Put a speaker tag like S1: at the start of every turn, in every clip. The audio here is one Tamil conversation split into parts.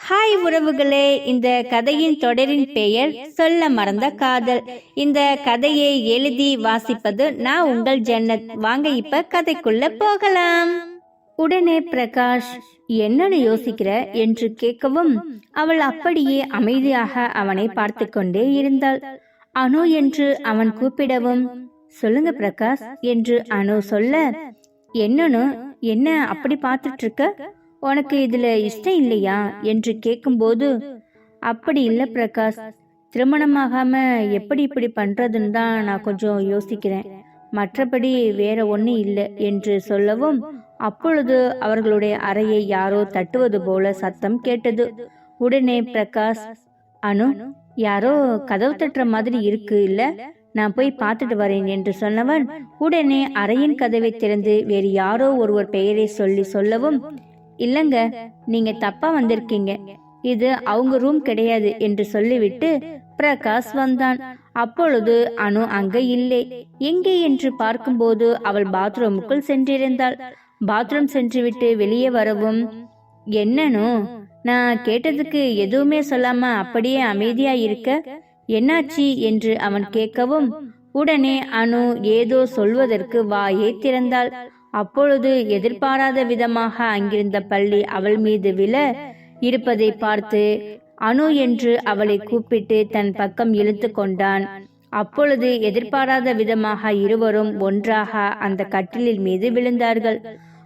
S1: ஹாய் உறவுகளே இந்த கதையின் தொடரின் பெயர் சொல்ல மறந்த காதல். இந்த கதையை எழுதி வாசிப்பது நான் உங்கள் ஜன்னத். வாங்க இப்ப கதைக்குள்ள போகலாம். உடனே பிரகாஷ் என்னன்னு யோசிக்கிற என்று கேட்கவும் அவள் அப்படியே அமைதியாக அவனை பார்த்து கொண்டே இருந்தாள். அனு என்று அவன் கூப்பிடவும் சொல்லுங்க பிரகாஷ் என்று அனு சொல்ல என்னன்னு என்ன அப்படி பார்த்துட்டு இருக்க? உனக்கு இதுல இஷ்டம் இல்லையா என்று கேட்கும்போது அப்படி இல்லை பிரகாஷ். திருமணமாகாம எப்படி இப்படி பண்றதுன்னு தான் நான் கொஞ்சம் யோசிக்கிறேன். மற்றபடி வேற ஒன்றும் இல்லை என்று சொல்லவும் அப்பொழுது அவர்களுடைய அறையை யாரோ தட்டுவது போல சத்தம் கேட்டது. உடனே பிரகாஷ் அனு யாரோ கதவு தட்டுற மாதிரி இருக்கு இல்ல? நான் போய் பார்த்துட்டு வரேன் என்று சொன்னவன் உடனே அறையின் கதவை திறந்து வேறு யாரோ ஒருவர் பெயரை சொல்லி சொல்லவும் இல்லங்க நீங்க தப்பா வந்திருக்கீங்க. இது அவங்க ரூம் கிடையாது என்று சொல்லிவிட்டு பிரகாஷ் வந்தான். அப்பொழுது அனு அங்க இல்லை. எங்கே என்று பார்க்கும்போது அவள் பாத்ரூமுக்குள் சென்றிருந்தாள். பாத்ரூம் சென்றுவிட்டு வெளியே வரவும் என்னனோ நான் கேட்டதுக்கு எதுவுமே சொல்லாம அப்படியே அமைதியா இருக்க என்னாச்சு? என்று அவன் கேட்கவும் உடனே அனு ஏதோ சொல்வதற்கு வாயே திறந்தாள். அப்பொழுது எதிர்பாராத விதமாக அங்கிருந்த பள்ளி அவள் மீது விழ இருப்பதை பார்த்து அணு என்று அவளை கூப்பிட்டு தன் பக்கம் இழுத்து கொண்டான். அப்பொழுது எதிர்பாராத விதமாக இருவரும் ஒன்றாக அந்த கட்டிலில் மீது விழுந்தார்கள்.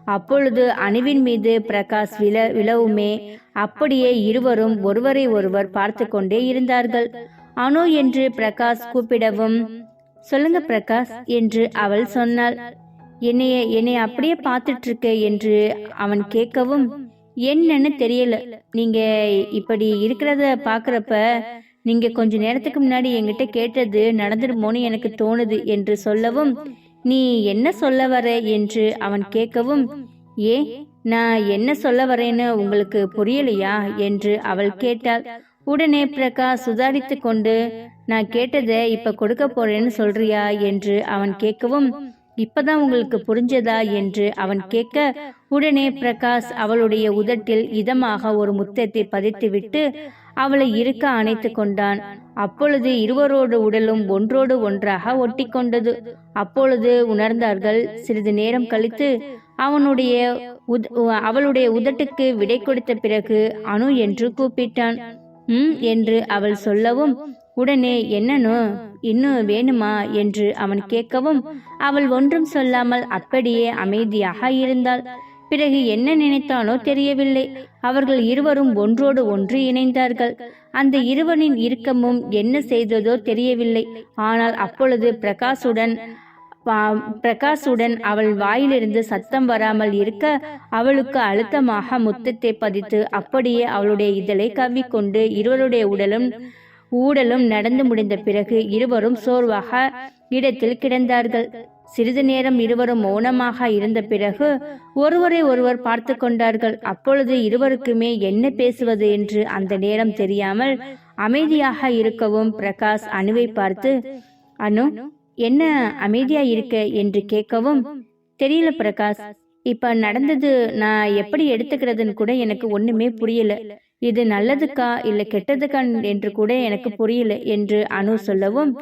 S1: அப்பொழுது அணுவின் மீது பிரகாஷ் விழ விழவுமே அப்படியே இருவரும் ஒருவரை ஒருவர் பார்த்து கொண்டே இருந்தார்கள். அணு என்று பிரகாஷ் கூப்பிடவும் சொல்லுங்க பிரகாஷ் என்று அவள் சொன்னாள். என்னைய என்னை அப்படியே பார்த்துட்டு இருக்க என்று அவன் கேட்கவும் என்னன்னு தெரியல. நீங்க இப்படி இருக்கிறத பாக்குறப்ப நீங்க கொஞ்ச நேரத்துக்கு முன்னாடி என்கிட்ட கேட்டது நடந்துருமோன்னு எனக்கு தோணுது என்று சொல்லவும் நீ என்ன சொல்ல வர என்று அவன் கேட்கவும் ஏ நான் என்ன சொல்ல வரேன்னு உங்களுக்கு புரியலையா? என்று அவள் கேட்டாள். உடனே பிரகாஷ் சுதாரித்து கொண்டு நான் கேட்டதை இப்ப கொடுக்க போறேன்னு சொல்றியா? என்று அவன் கேட்கவும் இப்பதான் உங்களுக்கு புரிஞ்சதா என்று அவன் கேட்க உடனே பிரகாஷ் அவளுடைய உதட்டில் இதமாக ஒரு முத்தத்தை பதித்துவிட்டு அவளை இருக்க அணைத்து கொண்டான். அப்பொழுது இருவரோடு உடலும் ஒன்றோடு ஒன்றாக ஒட்டி கொண்டது அப்பொழுது உணர்ந்தார்கள். சிறிது நேரம் கழித்து அவனுடைய அவளுடைய உதட்டுக்கு விடை கொடுத்த பிறகு அணு என்று கூப்பிட்டான். ம் என்று அவள் சொல்லவும் உடனே என்னனோ இன்னும் வேணுமா? என்று அவன் கேட்கவும் அவள் ஒன்றும் சொல்லாமல் அப்படியே அமைதியாக இருந்தாள். பிறகு என்ன நினைத்தானோ தெரியவில்லை. அவர்கள் இருவரும் ஒன்றோடு ஒன்று இணைந்தார்கள். அந்த இருவனின் இறுக்கமும் என்ன செய்ததோ தெரியவில்லை. ஆனால் அப்பொழுது பிரகாசுடன் பிரகாசுடன் அவள் வாயிலிருந்து சத்தம் வராமல் இருக்க அவளுக்கு அழுத்தமாக முத்தத்தை பதித்து அப்படியே அவளுடைய இதழை கவ்விக்கொண்டு இருவருடைய உடலும் ஊடலும் நடந்து முடிந்த பிறகு இருவரும் சோர்வாக இடத்தில் கிடந்தார்கள். சிறிது நேரம் இருவரும் மௌனமாக இருந்த பிறகு ஒருவரை ஒருவர் பார்த்து கொண்டார்கள். அப்பொழுது இருவருக்குமே என்ன பேசுவது என்று அந்த நேரம் தெரியாமல் அமைதியாக இருக்கவும் பிரகாஷ் அணுவை பார்த்து அனு என்ன அமைதியா இருக்க? என்று கேட்கவும் தெரியல பிரகாஷ். இப்ப நடந்தது நான் எப்படி எடுத்துக்கிறதுன்னு கூட எனக்கு ஒண்ணுமே புரியல. இது நல்லதுக்கா இல்லை கெட்டதுக்கா என்று கூட எனக்கு புரியல என்று அனு சொல்லவும்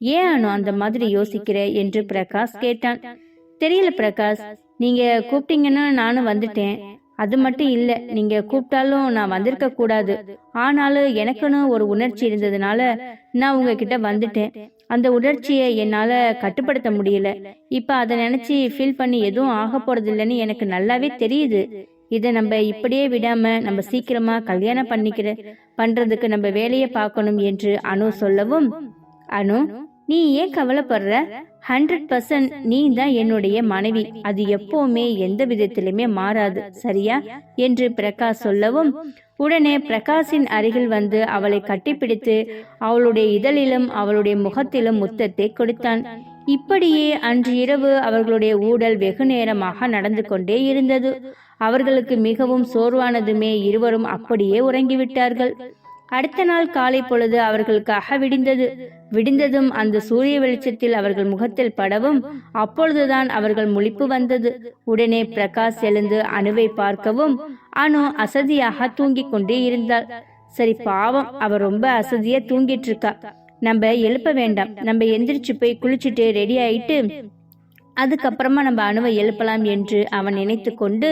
S1: ஏன் அனு அந்த மாதிரி யோசிக்கிற? என்று பிரகாஷ் கேட்டான். தெரியல பிரகாஷ் நீங்க கூப்பிட்டீங்கன்னா நானும் வந்துட்டேன். அது மட்டும் இல்ல நீங்க கூப்பிட்டாலும் நான் வந்திருக்க கூடாது. ஆனாலும் எனக்குன்னு ஒரு உணர்ச்சி இருந்ததுனால நான் உங்ககிட்ட வந்துட்டேன். அந்த உணர்ச்சியை என்னால கட்டுப்படுத்த முடியல. இப்ப அதை நினைச்சு ஃபீல் பண்ணி எதுவும் ஆக போறது இல்லைன்னு எனக்கு நல்லாவே தெரியுது. இதை நம்ம இப்படியே விடாம நம்ம சீக்கிரமா கல்யாணம் பண்ணிக்கிற பண்றதுக்கு நம்ம வேலையை பார்க்கணும் என்று அனு சொல்லவும் அனு நீ ஏன் கவலைப்படுற? ஹண்ட்ரட் பர்சன்ட் நீ தான் என்னுடைய மனைவி. அது எப்பவுமே எந்த விதத்திலுமே மாறாது. சரியா? என்று பிரகாஷ் சொல்லவும் உடனே பிரகாஷின் அருகில் வந்து அவளை கட்டிப்பிடித்து அவளுடைய இதழிலும் அவளுடைய முகத்திலும் முத்தத்தை கொடுத்தான். இப்படியே அன்று இரவு அவர்களுடைய ஊடல் வெகு நேரமாக நடந்து கொண்டே இருந்தது. அவர்களுக்கு மிகவும் சோர்வானதுமே இருவரும் அப்படியே உறங்கிவிட்டார்கள். அடுத்த நாள் காலை பொழுது அவர்களுக்காக விடிந்தது. விடிந்ததும் அந்த சூரிய வெளிச்சத்தில் அவர்கள் முகத்தில் படவும் அப்பொழுதுதான் அவர்கள் முழிப்பு வந்தது. உடனே பிரகாஷ் எழுந்து அணுவை பார்க்கவும் அணு அசதியாக தூங்கிக் கொண்டே இருந்தாள். சரி பாவம் அவ ரொம்ப அசதியா தூங்கிட்டு இருக்கா. நம்ம எழுப்ப வேண்டாம். நம்ம எந்திரிச்சு போய் குளிச்சுட்டு ரெடி ஆயிட்டு அதுக்கப்புறமா நம்ம அணுவை எழுப்பலாம் என்று அவன் நினைத்து கொண்டு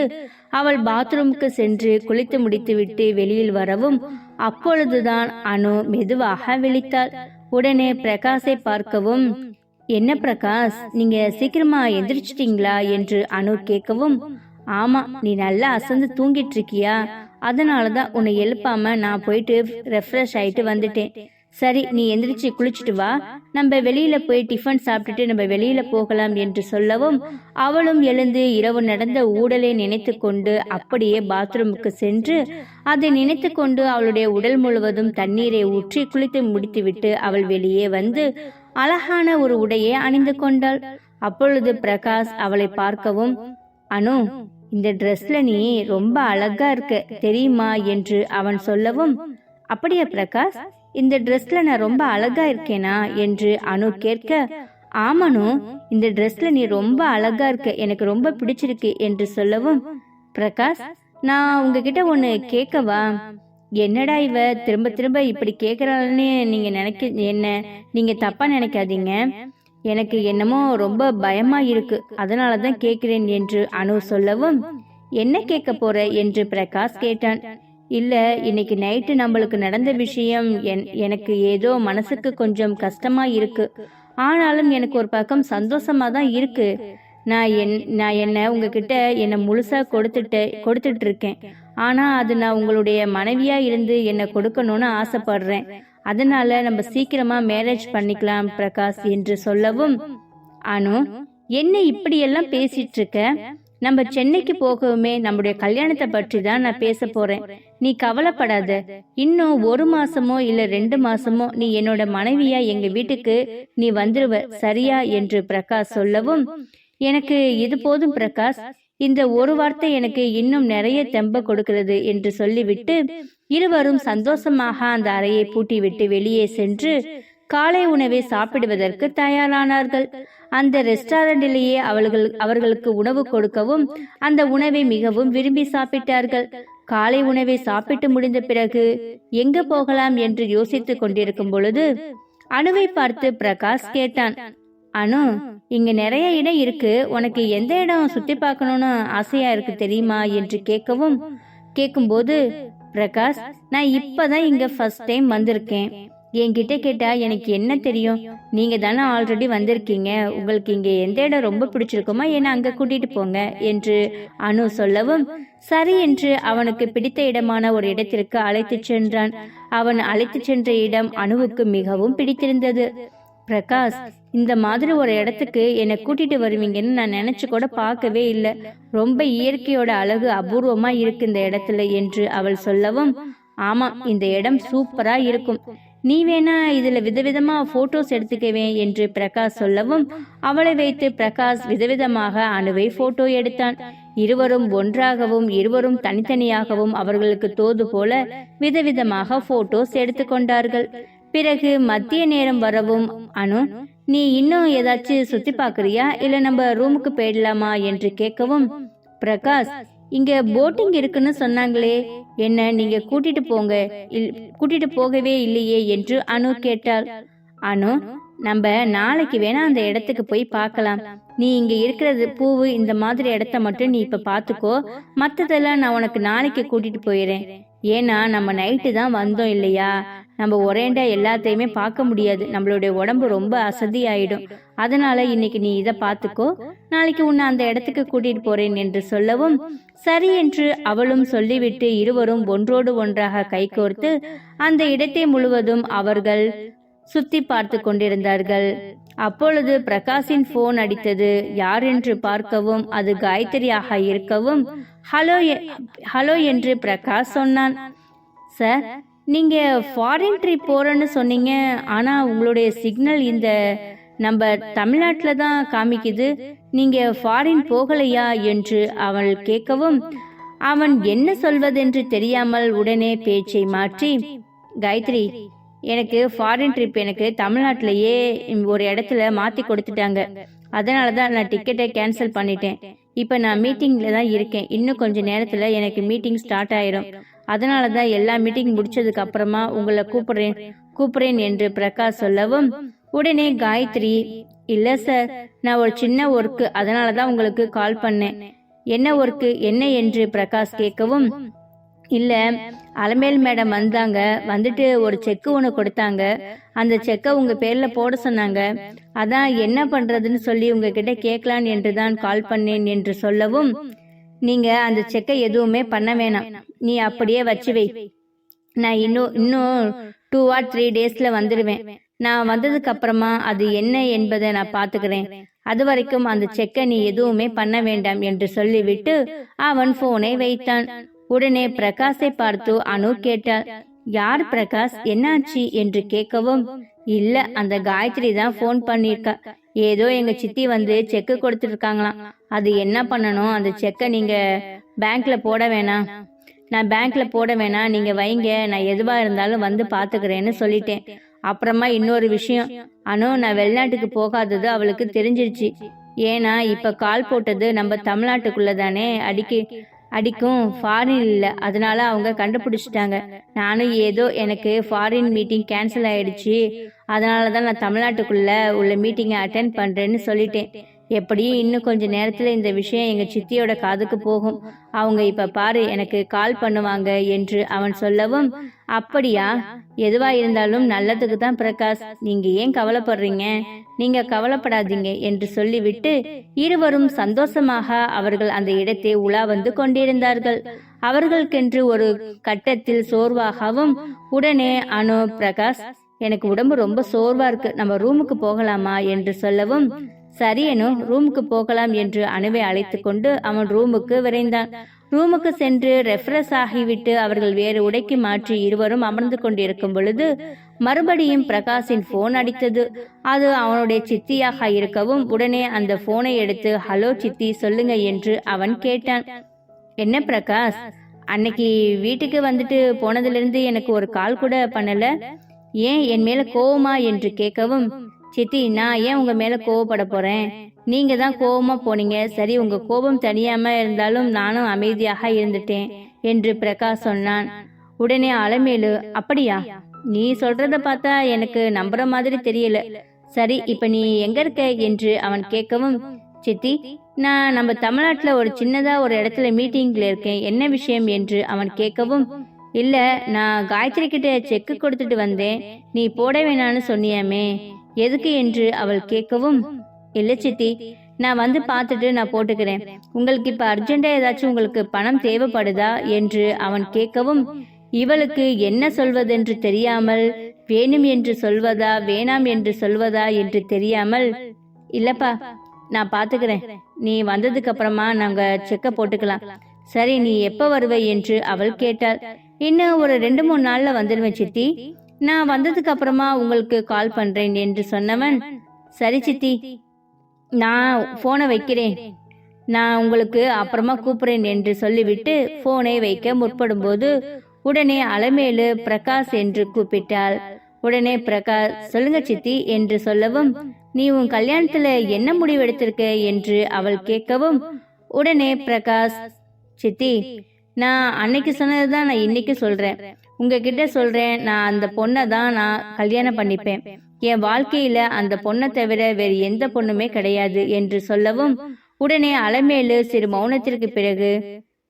S1: அவள் பாத்ரூமுக்கு சென்று குளித்து முடித்துவிட்டு வெளியில் வரவும் அப்பொழுதுதான் அனு மெதுவாக விழித்தாள். உடனே பிரகாஷை பார்க்கவும் என்ன பிரகாஷ் நீங்க சீக்கிரமா எந்திரிச்சிட்டீங்களா? என்று அனு கேட்கவும் ஆமா நீ நல்லா அசந்து தூங்கிட்டு இருக்கியா? அதனாலதான் உன்னை எழுப்பாம நான் போயிட்டு ரெஃப்ரெஷ் ஆயிட்டு வந்துட்டேன். சரி நீ எந்திரிச்சு குளிச்சுட்டு வா. நம்ம வெளியில போய் டிஃபன் சாப்பிட்டுட்டு நம்ம வெளியில போகலாம் என்று சொல்லவும் அவளும் எழுந்து இரவு நடந்த ஊடலை நினைத்து கொண்டு அப்படியே பாத்ரூமுக்கு சென்று அதை நினைத்து கொண்டு அவளுடைய உடல் முழுவதும் தண்ணீரை ஊற்றி குளித்து முடித்துவிட்டு அவள் வெளியே வந்து அழகான ஒரு உடையை அணிந்து கொண்டாள். அப்பொழுது பிரகாஷ் அவளை பார்க்கவும் அனு இந்த ட்ரெஸ்ல நீ ரொம்ப அழகா இருக்க தெரியுமா? என்று அவன் சொல்லவும் அப்படியா பிரகாஷ்? இந்த ட்ரெஸ்ல நான் ரொம்ப அழகா இருக்கேனா என்று அனு கேட்க ஆமனு இந்த ட்ரெஸ்ல நீ ரொம்ப அழகா இருக்க. எனக்கு ரொம்ப பிடிச்சிருக்கு என்று சொல்லவும் பிரகாஷ் நான் உங்ககிட்ட ஒன்று கேட்கவா? என்னடா இவ? திரும்ப திரும்ப இப்படி கேக்குறாள்னு நீங்க நினைக்க என்ன? நீங்க தப்பா நினைக்காதீங்க. எனக்கு என்னமோ ரொம்ப பயமா இருக்கு. அதனால தான் கேட்குறேன் என்று அனு சொல்லவும் என்ன கேட்க போற? என்று பிரகாஷ் கேட்டான். இல்ல இன்னைக்கு நைட்டு நம்மளுக்கு நடந்த விஷயம் என்- எனக்கு ஏதோ மனசுக்கு கொஞ்சம் கஷ்டமா இருக்கு. ஆனாலும் எனக்கு ஒரு பக்கம் சந்தோஷமா தான் இருக்கு. நான் என் நான் என்ன உங்ககிட்ட என்னை முழுசா கொடுத்துட்டு கொடுத்துட்டு இருக்கேன் ஆனா அது நான் உங்களுடைய மனைவியா இருந்து என்னை கொடுக்கணும்னு ஆசைப்படுறேன். அதனால நம்ம சீக்கிரமா மேரேஜ் பண்ணிக்கலாம் பிரகாஷ் என்று சொல்லவும் அனு என்ன இப்படியெல்லாம் பேசிட்டு இருக்க நம்ம சென்னைக்கு போகவுமே நம்முடைய கல்யாணத்தை பற்றி தான் நான் பேச போறேன். நீ கவலைப்படாத. இன்னும் ஒரு மாசமோ இல்ல ரெண்டு மாசமோ நீ என்னோட மனைவியா எங்க வீட்டுக்கு நீ வந்துருவ சரியா என்று பிரகாஷ் சொல்லவும் எனக்கு இது போதும் பிரகாஷ். இந்த ஒரு வார்த்தை எனக்கு இன்னும் நிறைய தெம்ப கொடுக்கிறது என்று சொல்லிவிட்டு இருவரும் சந்தோஷமாக அந்த அறையை பூட்டிவிட்டு வெளியே சென்று காலை உணவை சாப்பிடுவதற்கு தயாரானார்கள். அந்த ரெஸ்டாரண்டிலேயே அவர்கள் அவர்களுக்கு உணவு கொடுக்கவும் அந்த உணவை மிகவும் விரும்பி சாப்பிட்டார்கள். காலை உணவை சாப்பிட்டு முடிந்த பிறகு எங்க போகலாம்? என்று யோசித்துக் கொண்டிருக்கும் பொழுது அணுவை பார்த்து பிரகாஷ் கேட்டான். அனு இங்க நிறைய இடம் இருக்கு. உனக்கு எந்த இடம் சுத்தி பார்க்கணும்னு ஆசையா இருக்கு தெரியுமா? என்று கேட்கவும் கேட்கும்போது பிரகாஷ் நான் இப்பதான் இங்க ஃபர்ஸ்ட் டைம் வந்திருக்கேன். என்கிட்ட கேட்டா எனக்கு என்ன தெரியும்? நீங்கள் தானே ஆல்ரெடி வந்திருக்கீங்க. உங்களுக்கு இங்கே எந்த இடம் ரொம்ப பிடிச்சிருக்குமா? என்னை அங்கே கூட்டிகிட்டு போங்க என்று அனு சொல்லவும் சரி என்று அவனுக்கு பிடித்த இடமான ஒரு இடத்திற்கு அழைத்துச் சென்றான். அவன் அழைத்துச் சென்ற இடம் அணுவுக்கு மிகவும் பிடித்திருந்தது. பிரகாஷ் இந்த மாதிரி ஒரு இடத்துக்கு என்னை கூட்டிட்டு வருவீங்கன்னு நான் நினைச்சு கூட பார்க்கவே இல்லை. ரொம்ப இயற்கையோட அழகு அபூர்வமா இருக்கு இந்த இடத்துல என்று அவள் சொல்லவும் ஆமா இந்த இடம் சூப்பரா இருக்கும். நீ வேணா இதுல விதவிதமா போட்டோஸ் எடுத்துக்கவே என்று பிரகாஷ் சொல்லவும் அவளை வைத்து பிரகாஷ் விதவிதமாக அணுவை போட்டோ எடுத்தான். இருவரும் ஒன்றாகவும் இருவரும் தனித்தனியாகவும் அவர்களுக்கு தோது போல விதவிதமாக போட்டோஸ் எடுத்துக்கொண்டார்கள் பிறகு மத்திய நேரம் வரவும் அனு நீ இன்னும் ஏதாச்சும் சுத்தி பாக்குறியா இல்ல நம்ம ரூமுக்கு போயிடலாமா? என்று கேட்கவும் பிரகாஷ் இங்க போட்டிங் இருக்குன்னு சொன்னாங்களே என்ன நீங்க கூட்டிட்டு போங்க. இல்- கூட்டிட்டு போகவே இல்லையே என்று அனு கேட்டாள். அனு நம்ம நாளைக்கு வேணா அந்த இடத்துக்கு போய் பார்க்கலாம். நீ இங்க இருக்கிறது பூவு இந்த மாதிரி இடத்த மட்டும் நீ இப்ப பாத்துக்கோ மத்ததெல்லாம் நான் உனக்கு நாளைக்கு கூட்டிட்டு போயிடுறேன் ஏன்னா நம்ம நைட்டு தான் வந்தோம் இல்லையா? நம்ம ஒரேண்டா எல்லாத்தையுமே பார்க்க முடியாது. நம்மளுடைய உடம்பு ரொம்ப அசதி ஆயிடும் அதனால இன்னைக்கு நீ இதை பார்த்துக்கோ. நாளைக்கு உன்னை அந்த இடத்துக்கு கூட்டிட்டு போறேன் என்று சொல்லவும் சரி என்று அவளும் சொல்லிவிட்டு இருவரும் ஒன்றோடு ஒன்றாக கைகோர்த்து அந்த இடத்தை முழுவதும் அவர்கள் சுத்தி பார்த்து கொண்டிருந்தார்கள். அப்பொழுது பிரகாஷின் போன் அடித்தது. யார் என்று பார்க்கவும் அது காயத்ரியாக இருக்கவும் ஹலோ எ- ஹலோ என்று பிரகாஷ் சொன்னான். சார் நீங்கள் ஃபாரின் ட்ரிப் போகிறேன்னு சொன்னீங்க ஆனால் உங்களுடைய சிக்னல் இந்த நம்ம தமிழ்நாட்டில் தான் காமிக்குது. நீங்கள் ஃபாரின் போகலையா என்று அவள் கேட்கவும் அவன் என்ன சொல்வதென்று தெரியாமல் உடனே பேச்சை மாற்றி காயத்ரி எனக்கு ஃபாரின் ட்ரிப் எனக்கு தமிழ்நாட்டிலேயே ஒரு இடத்துல மாற்றி கொடுத்துட்டாங்க. அதனால தான் நான் டிக்கெட்டை கேன்சல் பண்ணிட்டேன். இப்போ நான் மீட்டிங்கில் தான் இருக்கேன். இன்னும் கொஞ்ச நேரத்தில் எனக்கு மீட்டிங் ஸ்டார்ட் ஆயிரும். அதனால தான் எல்லா மீட்டிங் முடிச்சதுக்கு அப்புறமா உங்களை கூப்பிடுறேன் கூப்பிடுறேன் என்று பிரகாஷ் சொல்லவும் உடனே காயத்ரி இல்லை சார் நான் ஒரு சின்ன ஒர்க்கு அதனால தான் உங்களுக்கு கால் பண்ணேன். என்ன ஒர்க்கு என்ன? என்று பிரகாஷ் கேட்கவும் இல்ல அலமேல் மேடம் வந்தாங்க வந்துட்டு ஒரு செக்கு ஒன்று கொடுத்தாங்க. அந்த செக்கை உங்க பேர்ல போட சொன்னாங்க. அதான் என்ன பண்றதுன்னு சொல்லி உங்ககிட்ட கேட்கலான் என்று தான் கால் பண்ணேன் என்று சொல்லவும் நீங்க அந்த செக்கை எதுவுமே பண்ண வேணாம். நீ அப்படியே வச்சு வை. நான் இன்னும் இன்னும் டூ ஆர் த்ரீ டேஸ்ல வந்துடுவேன் நான் வந்ததுக்கு அப்புறமா அது என்ன என்பதை நான் பாத்துக்கிறேன் அது வரைக்கும் அந்த செக்கை நீ எதுவுமே பண்ண வேண்டாம் என்று சொல்லிவிட்டு அவன் போனை வைத்தான். உடனே பிரகாஷை பார்த்து அனு கேட்டாள் யார் பிரகாஷ்? என்னாச்சு? என்று கேட்கவும் இல்ல அந்த காயத்ரி தான் ஃபோன் பண்ணிருக்கா ஏதோ எங்க சித்தி வந்து செக்கு கொடுத்துருக்காங்களாம் அது என்ன பண்ணணும்? அந்த செக்கை நீங்க பேங்க்ல போட வேணாம். நான் பேங்க்ல போட வேணாம். நீங்க வைங்க. நான் எதுவா இருந்தாலும் வந்து பாத்துக்கிறேன்னு சொல்லிட்டேன். அப்புறமா இன்னொரு விஷயம். அனு நான் வெளிநாட்டுக்கு போகாதது அவளுக்கு தெரிஞ்சிருச்சு. ஏன்னா இப்ப கால் போட்டது நம்ம தமிழ்நாட்டுக்குள்ள தானே அடிக்க அடிக்கும் ஃபாரின் இல்லை. அதனால அவங்க கண்டுபிடிச்சிட்டாங்க. நானும் ஏதோ எனக்கு ஃபாரின் மீட்டிங் கேன்சல் ஆயிடுச்சு. அதனால தான் நான் தமிழ்நாட்டுக்குள்ள உள்ள மீட்டிங்கை அட்டென்ட் பண்றேன்னு சொல்லிட்டேன். எப்படியும் இன்னும் கொஞ்ச நேரத்தில் இந்த விஷயம் எங்கள் சித்தியோட காதுக்கு போகும்? அவங்க இப்போ பாரு எனக்கு கால் பண்ணுவாங்க என்று அவன் சொல்லவும் அப்படியா? எதுவா இருந்தாலும் நல்லதுக்கு தான் பிரகாஷ். நீங்க ஏன் கவலைப்படுறீங்க? நீங்க கவலைப்படாதீங்க என்று சொல்லிவிட்டு இருவரும் சந்தோஷமாக அவர்கள் அந்த இடத்தை உலா வந்து கொண்டிருந்தார்கள். அவர்களுக்கென்று ஒரு கட்டத்தில் சோர்வாகவும் உடனே அனு பிரகாஷ் எனக்கு உடம்பு ரொம்ப சோர்வா இருக்கு. நம்ம ரூமுக்கு போகலாமா? என்று சொல்லவும் சரியனு ரூமுக்கு போகலாம் என்று அணுவை அழைத்து கொண்டு அவன் ரூமுக்கு விரைந்தான். ரூமுக்கு சென்று ரெஃப்ரெஷ் ஆகிவிட்டு அவர்கள் வேறு உடைக்கு மாற்றி இருவரும் அமர்ந்து கொண்டிருக்கும் பொழுது மறுபடியும் பிரகாஷின் போன் அடித்தது. அது அவனுடைய சித்தியாக இருக்கவும் உடனே அந்த போனை எடுத்து ஹலோ சித்தி சொல்லுங்க என்று அவன் கேட்டான். என்ன பிரகாஷ் அன்னைக்கு வீட்டுக்கு வந்துட்டு போனதிலிருந்து எனக்கு ஒரு கால் கூட பண்ணல. ஏன் என் மேல கோவமா? என்று கேட்கவும் சித்தி நான் ஏன் உங்க மேல கோவப்பட போறேன்? நீங்க தான் கோபமா போனீங்க. சரி உங்க கோபம் தனியாம இருந்தாலும் நானும் அமைதியாக இருந்துட்டேன் என்று பிரகாஷ் சொன்னான். உடனே அலமேலு அப்படியா? நீ சொல்றத பார்த்தா எனக்கு நம்புற மாதிரி தெரியல. சரி இப்ப நீ எங்க இருக்க? என்று அவன் கேட்கவும் சித்தி நான் நம்ம தமிழ்நாட்டுல ஒரு சின்னதா ஒரு இடத்துல மீட்டிங்ல இருக்கேன். என்ன விஷயம்? என்று அவன் கேட்கவும் இல்ல நான் காயத்ரி கிட்ட செக்கு கொடுத்துட்டு வந்தேன். நீ போட வேணான்னு சொன்னியாமே. எதுக்கு என்று அவள் கேட்கவும் இல்ல சித்தி நான் வந்து பார்த்துட்டு நான் போட்டுக்கிறேன். உங்களுக்கு இப்ப அர்ஜென்டா ஏதாச்சும் உங்களுக்கு பணம் தேவைப்படுதா? என்று அவன் கேட்கவும் இவளுக்கு என்ன சொல்வதென்று தெரியாமல் வேணும் என்று சொல்வதா வேணாம் என்று சொல்வதா என்று தெரியாமல் இல்லப்பா நான் பாத்துக்கிறேன் நீ வந்ததுக்கு அப்புறமா நாங்க செக்க போட்டுக்கலாம். சரி நீ எப்ப வருவ? என்று அவள் கேட்டாள். இன்னும் ஒரு ரெண்டு மூணு நாள்ல வந்துடுவேன் சித்தி. நான் வந்ததுக்கு அப்புறமா உங்களுக்கு கால் பண்றேன் என்று சொன்னவன் சரி சித்தி. நான் போனை வைக்கிறேன். நான் உங்களுக்கு அப்புறமா கூப்பிடுறேன் என்று சொல்லிவிட்டு போனை வைக்க முற்படும்போது உடனே அலமேலு பிரகாஷ் என்று கூப்பிட்டாள். உடனே பிரகாஷ் சொல்லுங்க சித்தி என்று சொல்லவும் நீ உன் கல்யாணத்துல என்ன முடிவு எடுத்திருக்க? என்று அவள் கேட்கவும் உடனே பிரகாஷ் சித்தி நான் அன்னைக்கு சொன்னதுதான் நான் இன்னைக்கு சொல்றேன். உங்ககிட்ட சொல்றேன் நான் அந்த பொண்ணை தான் நான் கல்யாணம் பண்ணிப்பேன். என் வாழ்க்கையில அந்த பொண்ணை தவிர வேறு எந்த பொண்ணுமே கிடையாது என்று சொல்லவும் உடனே அலமேலு சிறு மௌனத்திற்கு பிறகு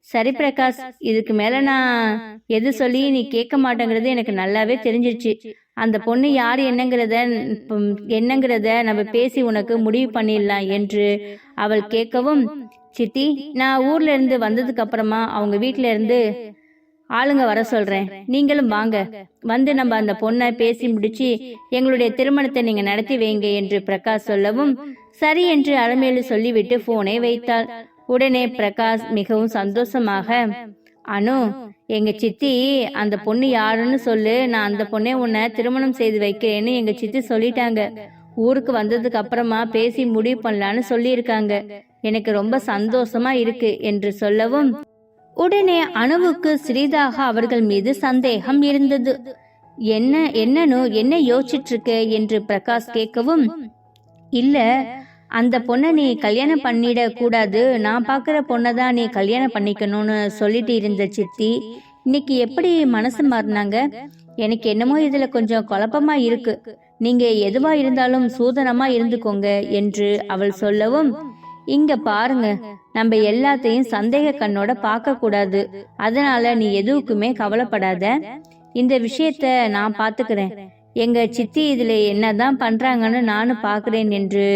S1: சரி பிரகாஷ் இதுக்கு மேல நான் எது சொல்லி நீ கேட்க மாட்டேங்கிறது எனக்கு நல்லாவே தெரிஞ்சிருச்சு. அந்த பொண்ணு யார் என்னங்கிறத என்னங்கிறத நம்ம பேசி உனக்கு முடிவு பண்ணிடலாம் என்று அவள் கேட்கவும் சித்தி நான் ஊர்ல இருந்து வந்ததுக்கு அப்புறமா அவங்க வீட்ல இருந்து ஆளுங்க வர சொல்றேன். நீங்களும் வாங்க. வந்து நம்ம அந்த பொண்ணை பேசி முடிச்சு எங்களுடைய திருமணத்தை நீங்க நடத்தி வைங்க என்று பிரகாஷ் சொல்லவும் சரி என்று அலமேலு சொல்லிவிட்டு போனை வைத்தாள். உடனே பிரகாஷ் மிகவும் சந்தோஷமாக அனு எங்க சித்தி அந்த பொண்ணு யாருன்னு சொல்லு. நான் அந்த பொண்ணை உன்னை திருமணம் செய்து வைக்கிறேன்னு எங்க சித்தி சொல்லிட்டாங்க. ஊருக்கு வந்ததுக்கு அப்புறமா பேசி முடிவு பண்ணலான்னு சொல்லியிருக்காங்க. எனக்கு ரொம்ப சந்தோஷமா இருக்கு என்று சொல்லவும் உடனே அணுவுக்கு சிறிதாக அவர்கள் மீது சந்தேகம் இருந்தது. என்ன என்னனோ என்ன யோசிச்சுட்டு இருக்க என்று பிரகாஷ் கேட்கவும் இல்ல அந்த பொண்ணை நீ கல்யாணம் பண்ணிட கூடாது. நான் பார்க்குற பொண்ணை தான் நீ கல்யாணம் பண்ணிக்கணும்னு சொல்லிட்டு இருந்த சித்தி இன்னைக்கு எப்படி மனசு மாறினாங்க? எனக்கு என்னமோ இதுல கொஞ்சம் குழப்பமா இருக்கு. நீங்க எதுவா இருந்தாலும் சூதனமா இருந்துக்கோங்க என்று அவள் சொல்லவும் இங்க பாருங்க நம்ம எல்லாத்தையும் சந்தேக கண்ணோட பார்க்க கூடாது அதனால நீ எதுவுக்குமே கவலைப்படாத. இந்த விஷயத்த நான் பாத்துக்கிறேன் எங்க சித்தி இதுல என்னதான் பண்றாங்கன்னு நானும் பாக்குறேன் என்று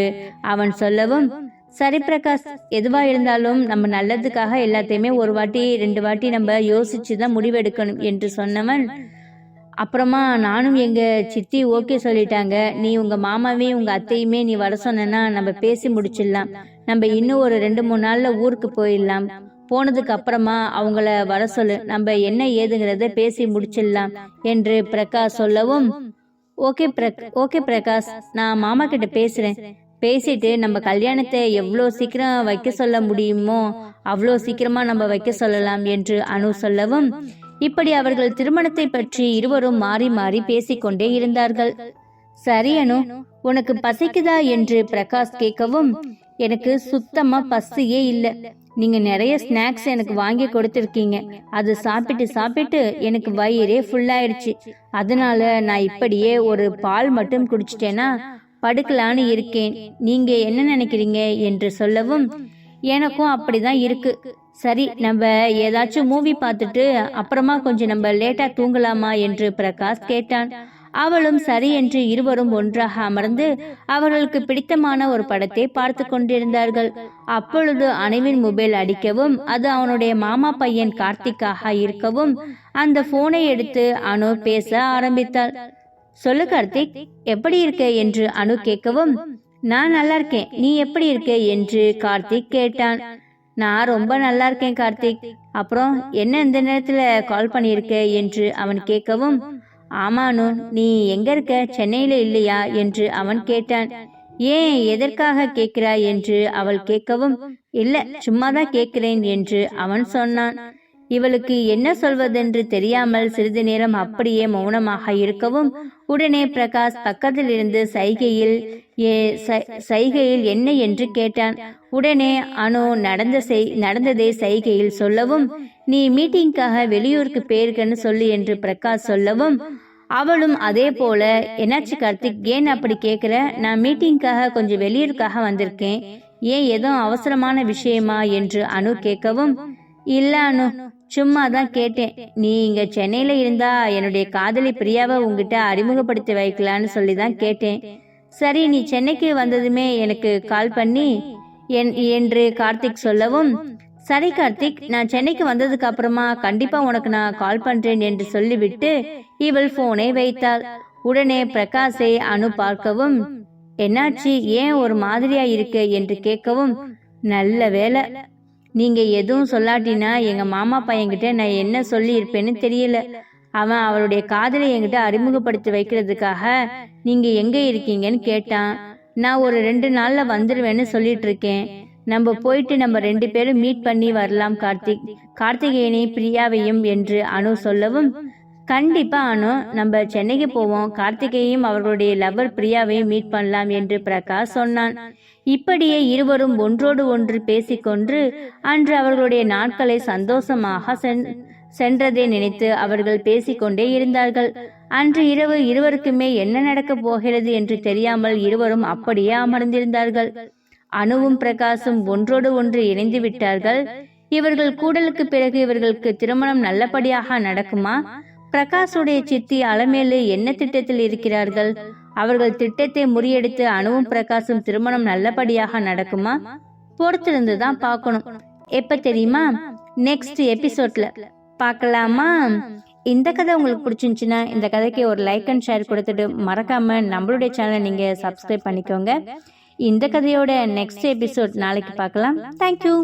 S1: அவன் சொல்லவும் சரி பிரகாஷ் எதுவா இருந்தாலும் நம்ம நல்லதுக்காக எல்லாத்தையுமே ஒரு வாட்டி ரெண்டு வாட்டி நம்ம யோசிச்சு தான் முடிவெடுக்கணும் என்று சொன்னவன் அப்புறமா நானும் எங்க சித்தி ஓகே சொல்லிட்டாங்க. நீ உங்க மாமாவையும் உங்க அத்தையுமே நீ வர சொன்னா நம்ம பேசி முடிச்சிடலாம். நம்ம இன்னும் ஒரு ரெண்டு மூணு நாள்ல ஊருக்கு போயிடலாம். போனதுக்கு அப்புறமா அவங்கள வர சொல்லு. நம்ம என்ன ஏதுங்கிறத பேசி முடிச்சிடலாம் என்று பிரகாஷ் சொல்லவும் ஓகே பிரக் ஓகே பிரகாஷ் நான் மாமா கிட்ட பேசுறேன். பேசிட்டு நம்ம கல்யாணத்தை எவ்வளோ சீக்கிரம் வைக்க சொல்ல முடியுமோ அவ்வளோ சீக்கிரமா நம்ம வைக்க சொல்லலாம் என்று அனு சொல்லவும் இப்படி அவர்கள் திருமணத்தை பற்றி இருவரும் மாறி மாறி பேசிக்கொண்டே இருந்தார்கள். சரி அனு. உனக்கு பசிக்குதா? என்று பிரகாஷ் கேட்கவும் எனக்கு சுத்தமா பசியே இல்ல. நீங்க நிறைய ஸ்நாக்ஸ் எனக்கு வாங்கி கொடுத்துருக்கீங்க. அது சாப்பிட்டு சாப்பிட்டு எனக்கு வயிறே ஃபுல்லாயிடுச்சு அதனால நான் இப்படியே ஒரு பால் மட்டும் குடிச்சிட்டேன்னா படுக்கலான்னு இருக்கேன். நீங்க என்ன நினைக்கிறீங்க என்று சொல்லவும் எனக்கும் அப்படிதான் இருக்கு. சரி நம்ம ஏதாச்சும் மூவி பார்த்துட்டு அப்புறமா கொஞ்சம் நம்ம லேட்டா தூங்கலாமா? என்று பிரகாஷ் கேட்டான். அவளும் சரி என்று இருவரும் ஒன்றாக அமர்ந்து அவர்களுக்கு பிடித்தமான ஒரு படத்தை பார்த்து கொண்டிருந்தார்கள். அப்பொழுது அணுவின் மொபைல் அடிக்கவும் அது அவனுடைய மாமா பையன் கார்த்திக்காக இருக்கவும் அந்த போனை எடுத்து அனு பேச ஆரம்பித்தாள். சொல்லு கார்த்திக் எப்படி இருக்க? என்று அனு கேட்கவும் நான் நல்லா இருக்கேன். நீ எப்படி இருக்க? என்று கார்த்திக் கேட்டான். நான் ரொம்ப நல்லா இருக்கேன் கார்த்திக். அப்புறம் என்ன இந்த நேரத்துல கால் பண்ணியிருக்க? என்று அவன் கேட்கவும் ஆமானு நீ எங்க இருக்க? சென்னையில இல்லையா? என்று அவன் கேட்டான். ஏன் எதற்காக கேட்கிறாய்? என்று அவள் கேட்கவும் இல்ல சும்மாதான் கேட்கிறேன் என்று அவன் சொன்னான். இவளுக்கு என்ன சொல்வதென்று தெரியாமல் சிறிது நேரம் அப்படியே மௌனமாக இருக்கவும் உடனே பிரகாஷ் பக்கத்தில் இருந்து சைகையில் ஏ சைகையில் என்ன? என்று கேட்டான். உடனே அனு நடந்த செய் நடந்ததை சைகையில் சொல்லவும் நீ மீட்டிங்காக வெளியூருக்கு போயிருக்கன்னு சொல்லு என்று பிரகாஷ் சொல்லவும் அவளும் அதே போல என்னாச்சு கார்த்திக்? ஏன் அப்படி கேட்குற நான் மீட்டிங்காக கொஞ்சம் வெளியூருக்காக வந்திருக்கேன். ஏன் ஏதோ அவசரமான விஷயமா? என்று அனு கேட்கவும் இல்ல அனு. சும்மா தான் கேட்டேன். நீ இங்க சென்னையில இருந்தா என்னுடைய காதலி பிரியாவை உங்ககிட்ட அறிமுகப்படுத்தி வைக்கலான்னு சொல்லி தான் கேட்டேன். சரி நீ சென்னைக்கு வந்ததுமே எனக்கு கால் பண்ணி என் என்று கார்த்திக் சொல்லவும் சரி கார்த்திக் நான் சென்னைக்கு வந்ததுக்கு அப்புறமா கண்டிப்பா உனக்கு நான் கால் பண்றேன் என்று சொல்லிவிட்டு இவள் போனை வைத்தாள். உடனே பிரகாஷை அனு பார்க்கவும் என்னாச்சு ஏன் ஒரு மாதிரியா இருக்கு? என்று கேட்கவும் நல்ல வேலை நீங்க எதுவும் சொல்லாட்டினா எங்க மாமா பையன்கிட்ட நான் என்ன சொல்லி இருப்பேன்னு தெரியல. அவன் அவளுடைய காதலை என்கிட்ட அறிமுகப்படுத்தி வைக்கிறதுக்காக நீங்க எங்க இருக்கீங்கன்னு கேட்டான். நான் ஒரு ரெண்டு நாள்ல வந்துடுவேன்னு சொல்லிட்டு இருக்கேன் நம்ம போயிட்டு நம்ம ரெண்டு பேரும் மீட் பண்ணி வரலாம் கார்த்திக். கார்த்திகேயனை பிரியாவையும் என்று அனு சொல்லவும் கண்டிப்பா அனு நம்ம சென்னைக்கு போவோம். கார்த்திகையும் அவர்களுடைய லவர் பிரியாவையும் மீட் பண்ணலாம் என்று பிரகாஷ் சொன்னான். இப்படியே இருவரும் ஒன்றோடு ஒன்று பேசிக்கொன்று அன்று அவர்களுடைய நாட்களை சந்தோஷமாக சென்- சென்றதை நினைத்து அவர்கள் பேசிக்கொண்டே இருந்தார்கள். அன்று இரவு இருவருக்குமே என்ன நடக்கப் போகிறது என்று தெரியாமல் இருவரும் அப்படியே அமர்ந்திருந்தார்கள். அணுவும் பிரகாசும் ஒன்றோடு ஒன்று இணைந்து விட்டார்கள். இவர்கள் கூடலுக்கு பிறகு இவர்களுக்கு திருமணம் நல்லபடியாக நடக்குமா? பிரகாஷுடைய சித்தி அலமேலு என்ன திட்டத்தில் இருக்கிறார்கள்? அவர்கள் திட்டத்தை முறியடித்து அணுவும் பிரகாசும் திருமணம் நல்லபடியாக நடக்குமா? பொறுத்திருந்து தான் பார்க்கணும். எப்ப தெரியுமா? நெக்ஸ்ட் எபிசோட்ல பார்க்கலாமா? இந்த கதை உங்களுக்கு பிடிச்சிருந்துச்சுன்னா இந்த கதைக்கு ஒரு லைக் அண்ட் ஷேர் கொடுத்துட்டு மறக்காம நம்மளுடைய சேனலை நீங்க சப்ஸ்கிரைப் பண்ணிக்கோங்க. இந்த கதையோட நெக்ஸ்ட் எபிசோட் நாளைக்கு பார்க்கலாம். தேங்க்யூ